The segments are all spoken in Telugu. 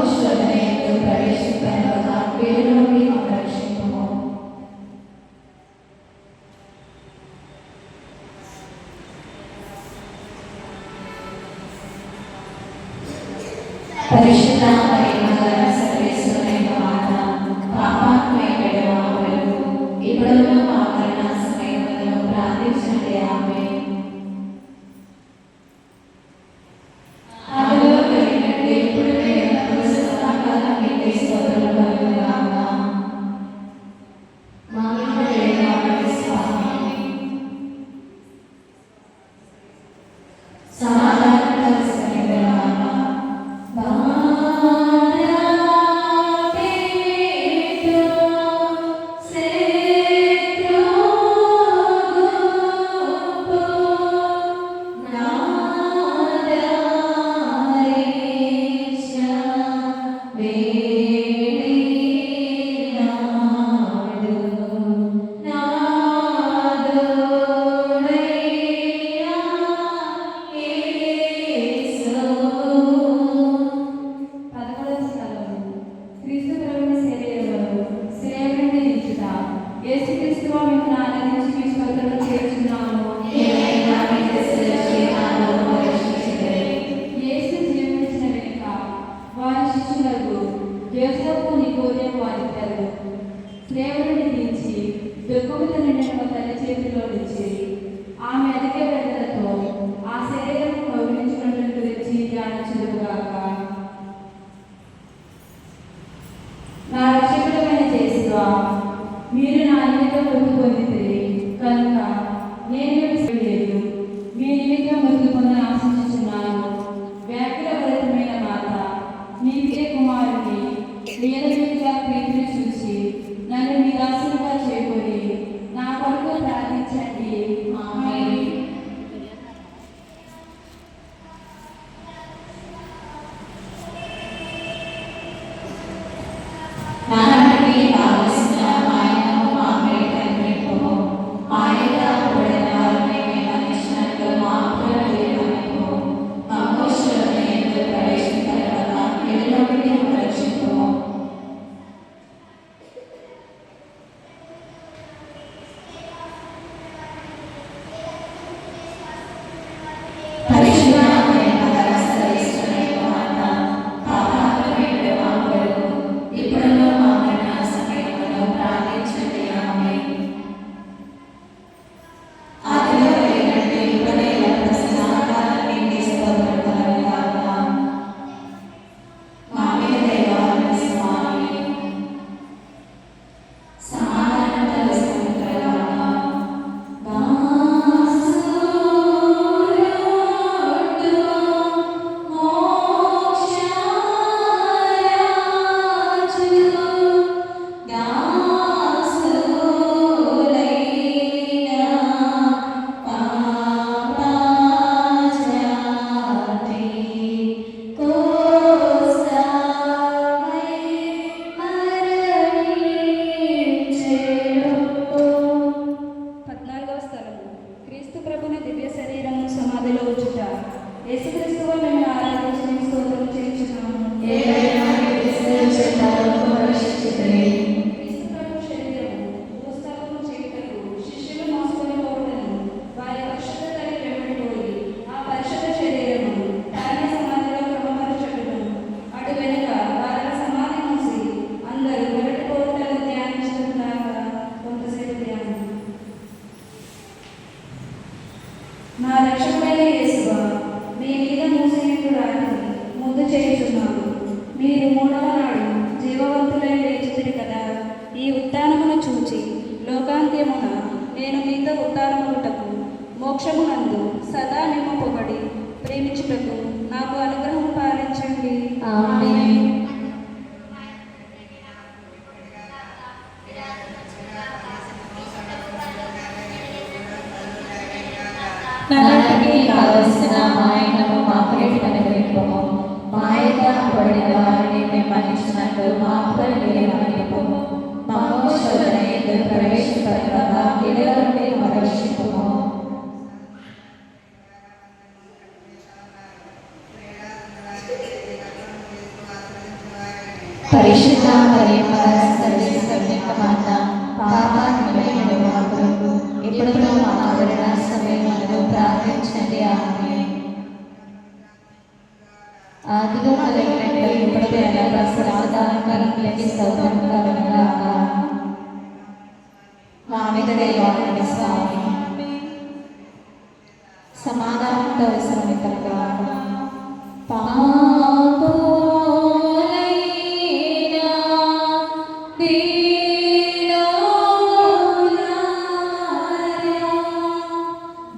ಆವಿಶ್ವನೆಯನ್ನು ಪ್ರವೇಶಿಸದ ಬೇರೂರಿ ಅಪೇಕ್ಷಿಸುವ ಪರಿಶುದ್ಧ యోసేపు నీ కోరిన వారి తెరడు స్నేహుడిని తీర్చి దుఃఖముతో నిండిన చేతిలో నుంచి escriben మోక్షమునందు సదా నిమ్మ ప్రేమించుటకు నాకు అనుగ్రహం పాలించండి. మా పైకి కనిపింపము ఇప్పుడు మా మరణ సమయంలో ప్రార్థించండి. ఆమె ఆదిలో మొదలైనట్లు ఇప్పుడు ఎలా సదాకాలం లేని స్తోత్రం మా మీద దైవాన్ని స్వామి. సమాధానంతో అవసరమితలుగా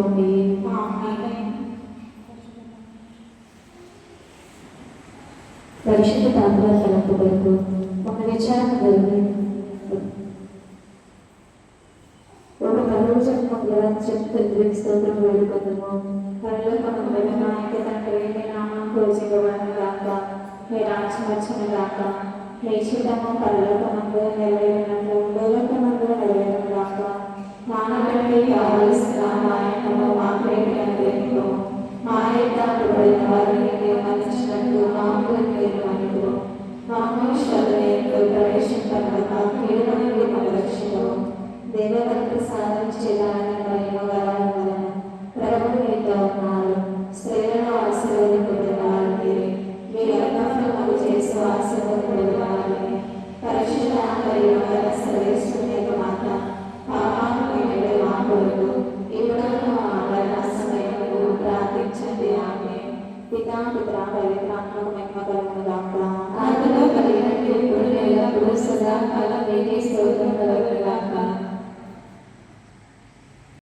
ఆమేన్. పరిశుద్ధ తాత్ర తలంపు వరకు ఒక విచారణ జరిగి ఒక పదవి చెప్తుంది స్తోత్రం వేడుకుందాము పరలోకమందున మా యొక్క తండ్రి మీ నామం పూజింపబడిన గాక మీ రాజ్యం వచ్చిన గాక మీ చిత్తము పరలోకమందు నెరవేరినట్లు భూలోకమందు నెరవేరిన వారిని మీరు మన్నించినట్లు మాకు